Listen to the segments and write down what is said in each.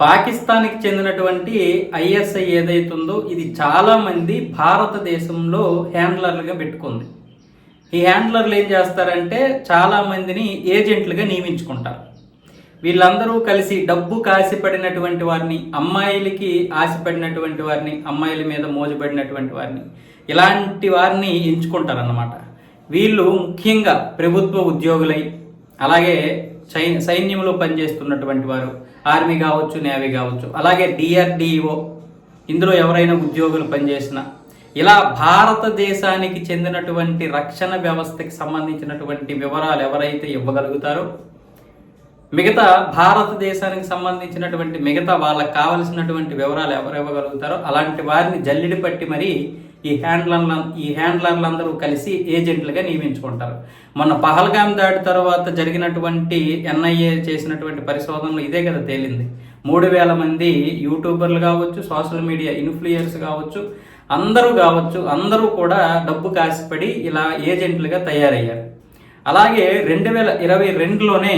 పాకిస్తాన్కి చెందినటువంటి ఐఎస్ఐ ఏదైతుందో ఇది చాలామంది భారతదేశంలో హ్యాండ్లర్లుగా పెట్టుకుంది. ఈ హ్యాండ్లర్లు ఏం చేస్తారంటే చాలామందిని ఏజెంట్లుగా నియమించుకుంటారు. వీళ్ళందరూ కలిసి డబ్బు కాసిపడినటువంటి వారిని అమ్మాయిలకి ఆశపడినటువంటి వారిని అమ్మాయిల మీద మోజుపడినటువంటి వారిని ఇలాంటి వారిని ఎంచుకుంటారన్నమాట. వీళ్ళు ముఖ్యంగా ప్రభుత్వ ఉద్యోగులై అలాగే సైన్యంలో పనిచేస్తున్నటువంటి వారు ఆర్మీ కావచ్చు నేవీ కావచ్చు అలాగే డిఆర్డిఓ ఇందులో ఎవరైనా ఉద్యోగులు పనిచేసిన ఇలా భారతదేశానికి చెందినటువంటి రక్షణ వ్యవస్థకి సంబంధించినటువంటి వివరాలు ఎవరైతే ఇవ్వగలుగుతారో మిగతా భారతదేశానికి సంబంధించినటువంటి మిగతా వాళ్ళకి కావలసినటువంటి వివరాలు ఎవరు ఇవ్వగలుగుతారో అలాంటి వారిని జల్లిడి పట్టి మరి ఈ హ్యాండ్లర్ల ఈ హ్యాండ్లర్లందరూ కలిసి ఏజెంట్లుగా నియమించుకుంటారు. మొన్న పహల్గాం దాడి తర్వాత జరిగినటువంటి ఎన్ఐఏ చేసినటువంటి పరిశోధనలు ఇదే కదా తేలింది. మూడు వేల మంది యూట్యూబర్లు కావచ్చు సోషల్ మీడియా ఇన్ఫ్లుయర్స్ కావచ్చు అందరూ కావచ్చు అందరూ కూడా డబ్బు కాసిపడి ఇలా ఏజెంట్లుగా తయారయ్యారు. అలాగే రెండు వేల ఇరవై రెండులోనే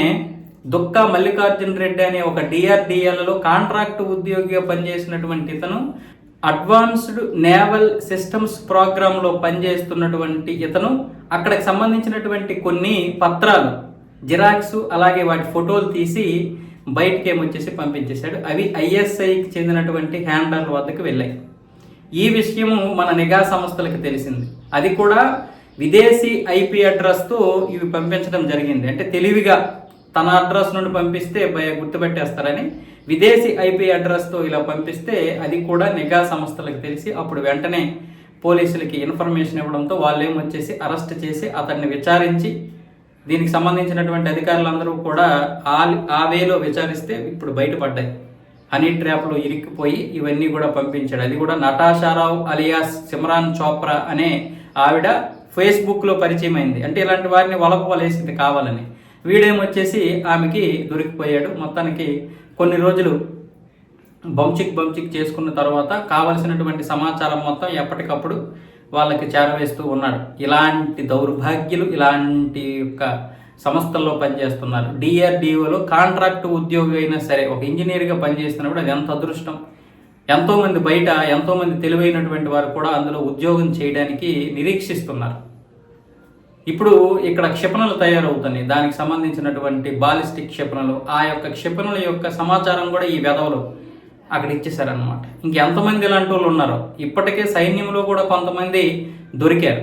దుక్క మల్లికార్జున రెడ్డి అనే ఒక డిఆర్డిఎల్లో కాంట్రాక్ట్ ఉద్యోగిగా పనిచేసినటువంటి ఇతను అడ్వాన్స్డ్ నేవల్ సిస్టమ్స్ ప్రోగ్రాంలో పనిచేస్తున్నటువంటి ఇతను అక్కడికి సంబంధించినటువంటి కొన్ని పత్రాలు జిరాక్స్ అలాగే వాటి ఫోటోలు తీసి బయటకి ఏమొచ్చేసి పంపించేశాడు. అవి ఐఎస్ఐకి చెందినటువంటి హ్యాండల్ వద్దకు వెళ్ళాయి. ఈ విషయము మన నిఘా సంస్థలకు తెలిసింది. అది కూడా విదేశీ ఐపీ అడ్రస్తో ఇవి పంపించడం జరిగింది. అంటే తెలివిగా తన అడ్రస్ నుండి పంపిస్తే భయ- గుర్తుపెట్టేస్తారని విదేశీ ఐపీ అడ్రస్తో ఇలా పంపిస్తే అది కూడా నిఘా సంస్థలకు తెలిసి అప్పుడు వెంటనే పోలీసులకి ఇన్ఫర్మేషన్ ఇవ్వడంతో వాళ్ళు ఏమొచ్చేసి అరెస్ట్ చేసి అతన్ని విచారించి దీనికి సంబంధించినటువంటి అధికారులందరూ కూడా ఆ ఆ వేలో విచారిస్తే ఇప్పుడు బయటపడ్డాయి. హనీ ట్రాప్లో ఇరిక్కిపోయి ఇవన్నీ కూడా పంపించాడు. అది కూడా నటాషారావు అలియాస్ సిమ్రాన్ చోప్రా అనే ఆవిడ ఫేస్బుక్లో పరిచయం అయింది అంటే ఇలాంటి వారిని వలపవలేసింది కావాలని. వీడేమొచ్చేసి ఆమెకి దొరికిపోయాడు. మొత్తానికి కొన్ని రోజులు బంచిక్ బంచిక్ చేసుకున్న తర్వాత కావలసినటువంటి సమాచారం మొత్తం ఎప్పటికప్పుడు వాళ్ళకి చేరవేస్తూ ఉన్నాడు. ఇలాంటి దౌర్భాగ్యులు ఇలాంటి యొక్క సంస్థల్లో పనిచేస్తున్నారు. డిఆర్డిఓలో కాంట్రాక్ట్ ఉద్యోగి అయినా సరే ఒక ఇంజనీర్గా పనిచేస్తున్నప్పుడు అది ఎంత అదృష్టం? ఎంతోమంది బయట ఎంతోమంది తెలివైనటువంటి వారు కూడా అందులో ఉద్యోగం చేయడానికి నిరీక్షిస్తున్నారు. ఇప్పుడు ఇక్కడ క్షిపణులు తయారవుతున్నాయి. దానికి సంబంధించినటువంటి బాలిస్టిక్ క్షిపణులు ఆ యొక్క క్షిపణుల యొక్క సమాచారం కూడా ఈ వెధవలు అక్కడ ఇచ్చేసారనమాట ఇంకెంతమంది ఇలాంటి వాళ్ళు ఉన్నారో? ఇప్పటికే సైన్యంలో కూడా కొంతమంది దొరికారు.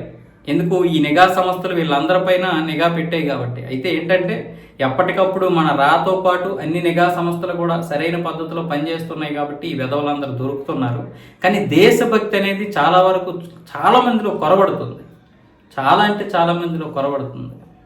ఎందుకు? ఈ నిఘా సంస్థలు వీళ్ళందరిపైన నిఘా పెట్టాయి కాబట్టి. అయితే ఏంటంటే ఎప్పటికప్పుడు మన రాతో పాటు అన్ని నిఘా సంస్థలు కూడా సరైన పద్ధతిలో పనిచేస్తున్నాయి కాబట్టి ఈ విధవలందరూ దొరుకుతున్నారు. కానీ దేశభక్తి అనేది చాలా వరకు చాలా మందిలో కొరబడుతుంది. చాలా అంటే చాలా మందిలో కొరబడుతుంది.